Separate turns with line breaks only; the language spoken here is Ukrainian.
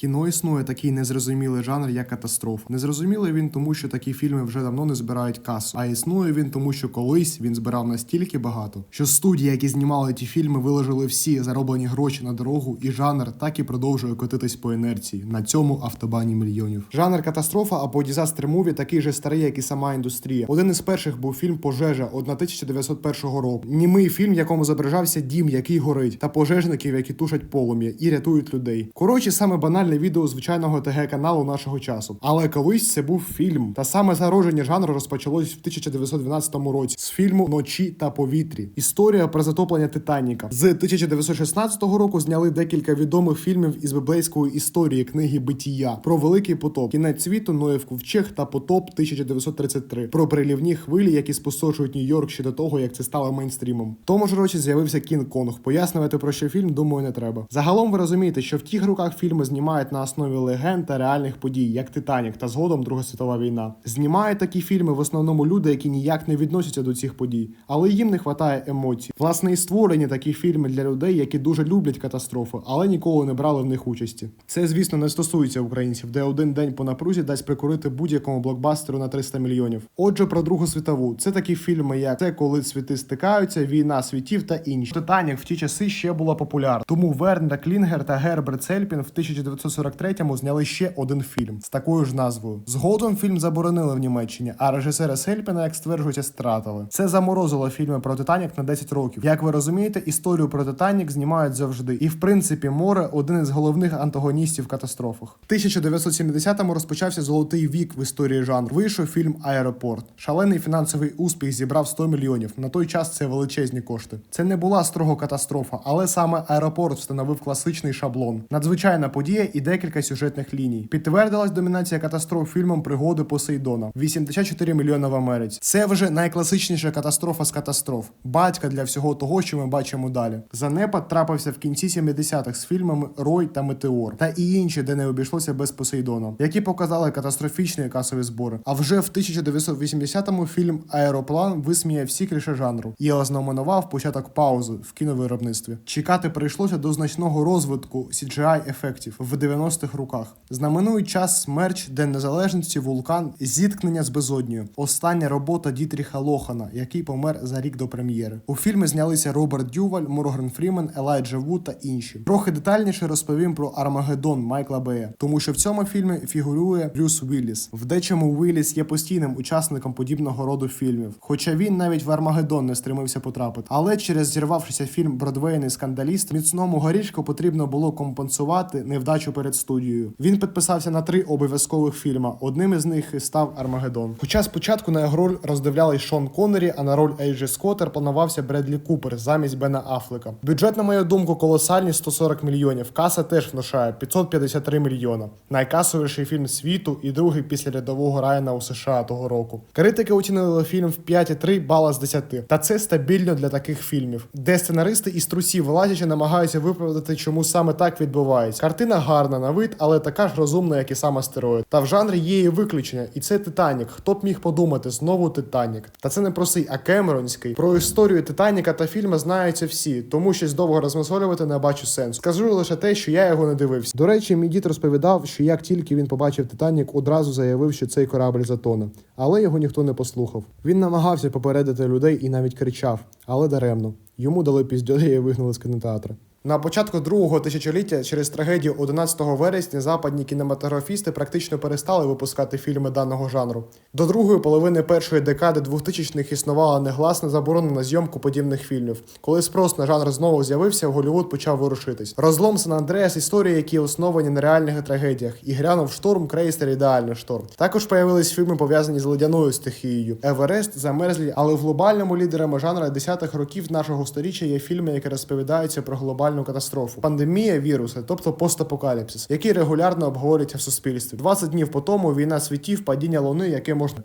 Кіно існує такий незрозумілий жанр, як катастрофа. Незрозумілий він тому, що такі фільми вже давно не збирають касу. А існує він тому, що колись він збирав настільки багато, що студії, які знімали ті фільми, виложили всі зароблені гроші на дорогу, і жанр так і продовжує котитись по інерції на цьому автобані мільйонів. Жанр катастрофа або дізастер муві такий же старий, як і сама індустрія. Один із перших був фільм Пожежа 1901 року. Німий фільм, в якому зображався дім, який горить, та пожежників, які тушать полум'я і рятують людей. Коротше, саме банальне відео звичайного ТГ каналу нашого часу. Але колись це був фільм. Та саме зародження жанру розпочалось в 1912 році з фільму Ночі та повітрі. Історія про затоплення Титаніка. З 1916 року зняли декілька відомих фільмів із біблейської історії книги Битія про великий потоп, кінець світу, Ноєв ковчег та потоп 1933, про прилівні хвилі, які спустошують Нью-Йорк ще до того, як це стало мейнстрімом. В тому ж році з'явився Кінг Конг. Пояснювати про що фільм, думаю, не треба. Загалом ви розумієте, що в тих роках фільми знімають на основі легенд та реальних подій, як Титанік та згодом Друга світова війна. Знімають такі фільми в основному люди, які ніяк не відносяться до цих подій, але їм не вистачає емоцій. Власне, і створені такі фільми для людей, які дуже люблять катастрофи, але ніколи не брали в них участі. Це, звісно, не стосується українців, де один день по напрузі дасть прикурити будь-якому блокбастеру на 300 мільйонів. Отже, про Другу світову це такі фільми, як це коли світи стикаються, війна світів та інші. Титанік в ті часи ще була популярна. Тому Вернер Клінгер та Герберт Цельпін в 1943-му зняли ще один фільм з такою ж назвою. Згодом фільм заборонили в Німеччині, а режисера Сельпіна, як стверджується, стратили. Це заморозило фільми про Титанік на 10 років. Як ви розумієте, історію про Титанік знімають завжди. І в принципі, море один із головних антагоністів в катастрофах. В 1970-му розпочався золотий вік в історії жанру. Вийшов фільм Аеропорт. Шалений фінансовий успіх зібрав 100 мільйонів. На той час це величезні кошти. Це не була строго катастрофа, але саме аеропорт встановив класичний шаблон. Надзвичайна подія і декілька сюжетних ліній. Підтвердилась домінація катастроф фільмом Пригоди Посейдона 84 мільйони в Америці. Це вже найкласичніша катастрофа з катастроф. Батька для всього того, що ми бачимо далі. Занепад трапився в кінці 70-х з фільмами Рой та Метеор та і інші, де не обійшлося без Посейдона, які показали катастрофічні касові збори. А вже в 1980-му фільм Аероплан висміяв всі кліше жанру і ознаменував початок паузи в кіновиробництві. Чекати прийшлося до значного розвитку CGI ефектів в 90-х роках. Знаменують час смерч, День Незалежності, вулкан, зіткнення з безоднею. Остання робота Дітріха Лохана, який помер за рік до прем'єри. У фільмі знялися Роберт Дюваль, Морган Фрімен, Елайджа Вуд та інші. Трохи детальніше розповім про Армагеддон Майкла Бея, тому що в цьому фільмі фігурує Брюс Вілліс. В дечому Вілліс є постійним учасником подібного роду фільмів, хоча він навіть в Армагеддон не стремився потрапити. Але через зірвавшися фільм Бродвейний скандаліст, міцному горішку потрібно було компенсувати невдачу перед студією. Він підписався на три обов'язкових фільма. Одним із них став Армагеддон. Хоча спочатку на його роль роздивлялись Шон Коннері, а на роль Ейджі Скоттер планувався Бредлі Купер замість Бена Афлека. Бюджет, на мою думку, колосальний 140 мільйонів. Каса теж внушає 553 мільйона. Найкасовіший фільм світу і другий після рядового Райана у США того року. Критики оцінили фільм в 5,3 бала з 10. Та це стабільно для таких фільмів, де сценаристи із трусів вилазячи намагаються виправдати, чому саме так відбувається. Картина гарна на вид, але така ж розумна, як і сам астероїд. Та в жанрі є і виключення, і це Титанік. Хто б міг подумати, знову Титанік. Та це не про сей, а Кемеронський. Про історію Титаніка та фільми знаються всі, тому щось довго розмислювати не бачу сенсу. Скажу лише те, що я його не дивився. До речі, мій дід розповідав, що як тільки він побачив Титанік, одразу заявив, що цей корабль затоне. Але його ніхто не послухав. Він намагався попередити людей і навіть кричав, але даремно. Йому дали піздьолі і вигнали з кінотеатра. На початку другого тисячоліття через трагедію 11 вересня западні кінематографісти практично перестали випускати фільми даного жанру. До другої половини першої декади 2000-х існувала негласна заборона на зйомку подібних фільмів. Коли спрос на жанр знову з'явився, Голлівуд почав ворушитись. Розлом Сан Андреас історії, які основані на реальних трагедіях, і глянув шторм крейсер ідеальний шторм. Також появились фільми пов'язані з ледяною стихією. Еверест, замерзлі, але в глобальному лідерами жанра десятих років нашого сторіччя є фільми, які розповідаються про глобальну катастрофу, пандемія, віруси, тобто постапокаліпсис, які регулярно обговорюються в суспільстві. 20 днів по тому війна світів, падіння луни, яке можна